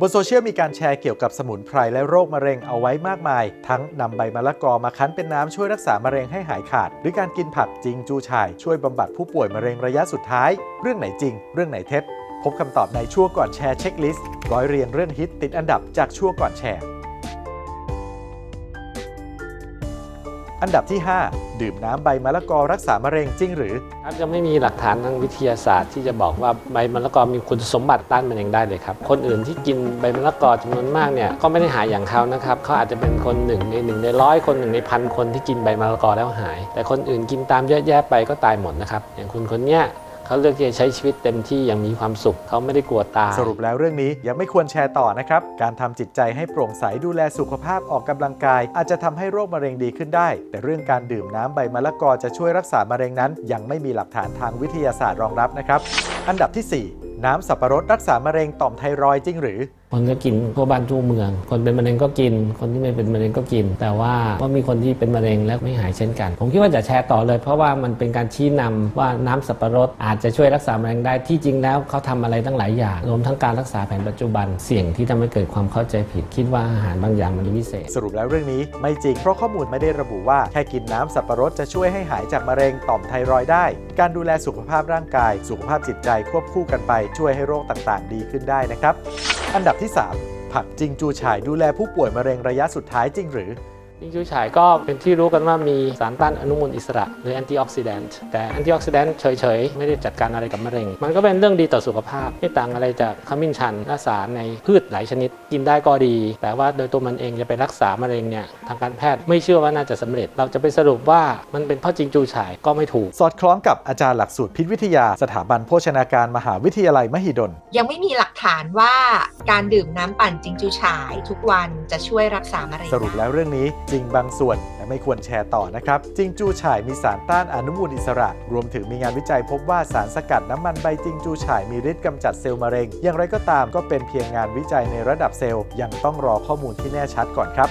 บนโซเชียลมีการแชร์เกี่ยวกับสมุนไพรและโรคมะเร็งเอาไว้มากมาย ทั้งนำใบมะละกอมาคั้นเป็นน้ำช่วยรักษามะเร็งให้หายขาด หรือการกินผักจิงจูฉ่าย ช่วยบำบัดผู้ป่วยมะเร็งระยะสุดท้าย เรื่องไหนจริง เรื่องไหนเท็จ พบคำตอบในชั่วก่อนแชร์เช็คลิสต์ร้อยเรียงเรื่องฮิตติดอันดับจากชั่วก่อนแชร์ อันดับที่ 5 ดื่มน้ำใบมะละกอรักษามะเร็งจริงหรือ ครับยังไม่มีหลักฐานทางวิทยาศาสตร์ ที่จะบอกว่าใบมะละกอมีคุณสมบัติต้านมะเร็งได้เลยครับ คนอื่นที่กินใบมะละกอจำนวนมากเนี่ยก็ไม่ได้หายอย่างเขานะครับเขาอาจจะเป็นคนหนึ่งในหนึ่งในร้อยคนหนึ่งในพันคนที่กินใบมะละกอแล้วหาย แต่คนอื่นกินตามเยอะแยะไปก็ตายหมดนะครับอย่างคุณคนเนี้ย เขาเลือกที่จะใช้ชีวิตเต็มที่อย่างมีความสุข เขาไม่ได้กลัวตาย สรุปแล้วเรื่องนี้ยังไม่ควรแชร์ต่อนะครับ การทำจิตใจให้โปร่งใสดูแลสุขภาพออกกำลังกาย อาจจะทำให้โรคมะเร็งดีขึ้นได้ แต่เรื่องการดื่มน้ำใบมะละกอจะช่วยรักษามะเร็งนั้น ยังไม่มีหลักฐานทางวิทยาศาสตร์รองรับนะครับ อันดับที่4น้ำสับปะรดรักษามะเร็งต่อมไทรอยด์จริงหรือ คนก็กินทั่วบ้านทั่วเมือง คนเป็นมะเร็งก็กิน คนที่ไม่เป็นมะเร็งก็กิน แต่ว่าก็มีคนที่เป็นมะเร็งแล้วไม่หายเช่นกัน ผมคิดว่าจะแชร์ต่อเลย เพราะว่ามันเป็นการชี้นำว่าน้ำสับปะรดอาจจะช่วยรักษามะเร็งได้ที่จริงแล้วเขาทำอะไรตั้งหลายอย่างรวมทั้งการรักษาแผนปัจจุบันเสี่ยงที่ทำให้เกิดความเข้าใจผิด คิดว่าอาหารบางอย่างมันวิเศษ สรุปแล้วเรื่องนี้ไม่จริงเพราะข้อมูลไม่ได้ระบุว่าแค่กินน้ำสับปะรดจะช่วยให้หายจากมะเร็งต่อมไทรอยได้ การดูแลสุขภาพร่างกาย สุขภาพจิตใจควบคู่กันไปช่วยให้โรคต่างๆ ดีขึ้นได้นะครับ อันดับที่ 3 ผักจิงจูฉายดูแลผู้ป่วยมะเร็งระยะสุดท้ายจริงหรือ จิงจูฉายก็เป็นที่รู้กันว่ามีสารต้านอนุมูลอิสระหรือแอนตี้ออกซิแดนต์แต่แอนตี้ออกซิแดนต์เฉยๆ ไม่ได้จัดการอะไรกับมะเร็ง มันก็เป็นเรื่องดีต่อสุขภาพ ไม่ต่างอะไรจากขมิ้นชันและสารในพืชหลายชนิด กินได้ก็ดี แต่ว่าโดยตัวมันเองจะไปรักษามะเร็งเนี่ยทางการแพทย์ไม่เชื่อว่าน่าจะสำเร็จ เราจะไปสรุปว่ามันเป็นเพราะจิงจูฉายก็ไม่ถูก สอดคล้องกับอาจารย์หลักสูตรพิษวิทยาสถาบันโภชนาการมหาวิทยาลัยมหิดล ยังไม่มีหลักฐานว่าการดื่มน้ำปั่นจิงจูฉาย ทุกวันจะช่วยรักษามะเร็งสรุปแล้วเรื่องนี้จริงบางส่วนและไม่ควรแชร์ต่อนะครับ จิงจูฉ่ายมีสารต้านอนุมูลอิสระ รวมถึงมีงานวิจัยพบว่าสารสกัดน้ำมันใบจิงจูฉ่ายมีฤทธิ์กำจัดเซลล์มะเร็ง อย่างไรก็ตามก็เป็นเพียงงานวิจัยในระดับเซลล์ ยังต้องรอข้อมูลที่แน่ชัดก่อนครับ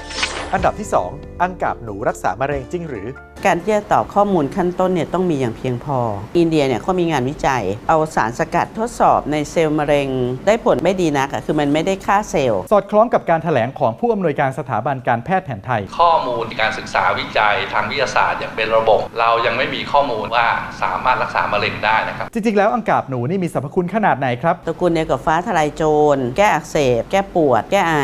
อันดับที่ 2 อังกาบหนูรักษามะเร็งจริงหรือ การที่จะตอบข้อมูลขั้นต้นเนี่ยต้องมีอย่างเพียงพอ อินเดียเนี่ยเขามีงานวิจัย เอาสารสกัดทดสอบในเซลล์มะเร็ง ได้ผลไม่ดีนักอะคือมันไม่ได้ฆ่าเซลล์ สอดคล้องกับการถแถลงของผู้อำนวยการสถาบันการแพทย์แผนไทย ข้อมูลการศึกษาวิจัยทางวิทยาศาสตร์อย่างเป็นระบบ เรายังไม่มีข้อมูลว่าสามารถรักษามะเร็งได้นะครับจริงๆแล้วอังกาบหนูนี่มีสรรพคุณขนาดไหนครับตระกูลเดียวกับฟ้าทลายโจรแก้อักเสบ แก้ปวด แก้ไอ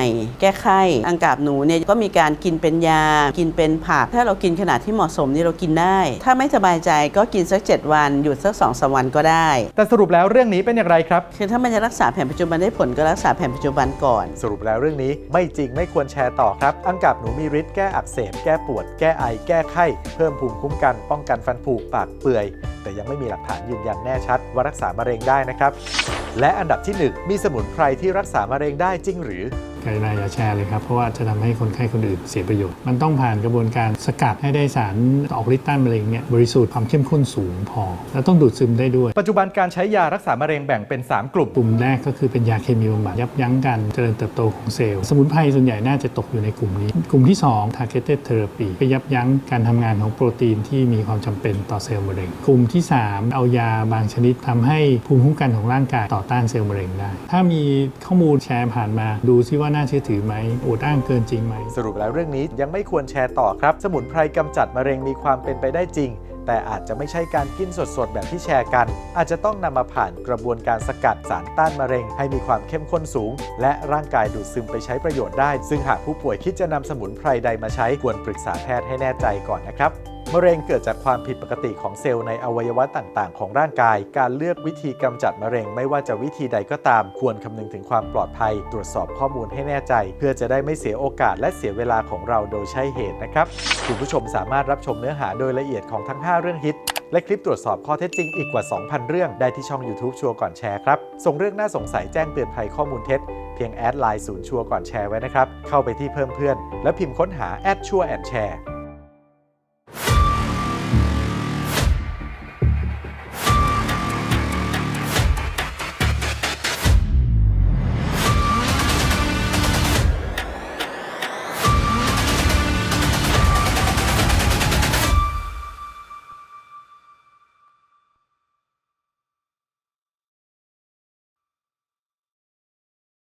แก้ไข้อังกาบหนูเนี่ยก็มีการกินเป็นยา กินเป็นผักถ้าเรากินขนาดที่เหมาะสมนี่เรากินได้ ถ้าไม่สบายใจก็กินสัก 7 วัน หยุดสัก2อสวันก็ได้ แต่สรุปแล้วเรื่องนี้เป็นอย่างไรครับ คือถ้ามันจะรักษาแผนปัจจุบันได้ผลก็รักษาแผนปัจจุบันก่อน สรุปแล้วเรื่องนี้ไม่จริงไม่ควรแชร์ต่อครับ อังกาบหนูมีฤทธิ์แก้อักเสบแก้ปวด แก้ไอ แก้ไข้ เพิ่มภูมิคุ้มกัน ป้องกันฟันผุปากเปื่อย แต่ยังไม่มีหลักฐานยืนยันแน่ชัดว่ารักษามะเร็งได้นะครับ และอันดับที่ 1 มีสมุนไพรที่รักษามะเร็งได้จริงหรือ กรุณาอย่าแชร์เลยครับ เพราะว่าจะทำให้คนไข้คนอื่นเสียประโยชน์ มันต้องผ่านกระบวนการสกัดให้ได้สารออกฤทธิ์ต้านมะเร็งเนี่ยบริสุทธิ์ความเข้มข้นสูงพอ แล้วต้องดูดซึมได้ด้วย ปัจจุบันการใช้ยารักษามะเร็งแบ่งเป็น 3 กลุ่ม กลุ่มแรกก็คือเป็นยาเคมีบำบัดยับยั้งการเจริญเติบโตของเซลล์ สมุนไพรส่วนใหญ่น่าจะตกอยู่ในกลุ่มนี้ กลุ่มที่ 2 targeted therapy ไปยับยั้งการทำงานของโปรตีนที่มีความจำเป็นต่อเซลล์มะเร็ง กลุ่มที่ 3 เอายาบางชนิดทำให้ภูมิคุ้มกันของร่างกายต่อต้านเซลล์มะเร็งได้ ถ้ามีข้อมูลแชร์ผ่านมาดูซิว่าน่าเชื่อถือไหมอวดอ้างเกินจริงไหม สรุปแล้วเรื่องนี้ยังไม่ควรแชร์ต่อครับ สมุนไพรกำจัดมะเร็งมีความเป็นไปได้จริง แต่อาจจะไม่ใช่การกินสดๆ แบบที่แชร์กัน อาจจะต้องนำมาผ่านกระบวนการสกัดสารต้านมะเร็ง ให้มีความเข้มข้นสูง และร่างกายดูดซึมไปใช้ประโยชน์ได้ ซึ่งหากผู้ป่วยคิดจะนำสมุนไพรใดมาใช้ควรปรึกษาแพทย์ให้แน่ใจก่อนนะครับมะเร็งเกิดจากความผิดปกติของเซลล์ในอวัยวะต่างๆ ของร่างกาย การเลือกวิธีกำจัดมะเร็งไม่ว่าจะวิธีใดก็ตาม ควรคำนึงถึงความปลอดภัย ตรวจสอบข้อมูลให้แน่ใจ เพื่อจะได้ไม่เสียโอกาสและเสียเวลาของเราโดยใช่เหตุนะครับ คุณผู้ชมสามารถรับชมเนื้อหาโดยละเอียดของทั้ง 5 เรื่องฮิตและคลิปตรวจสอบข้อเท็จจริงอีกกว่า 2,000 เรื่องได้ที่ช่อง YouTube ชัวร์ก่อนแชร์ครับ ส่งเรื่องน่าสงสัยแจ้งเตือนภัยข้อมูลเท็จ เพียงแอดไลน์ศูนย์ชัวร์ก่อนแชร์ไว้นะครับ เข้าไปที่เพิ่มเพื่อน แล้วพิมพ์ค้นหาแอดชัวร์แอนแชร์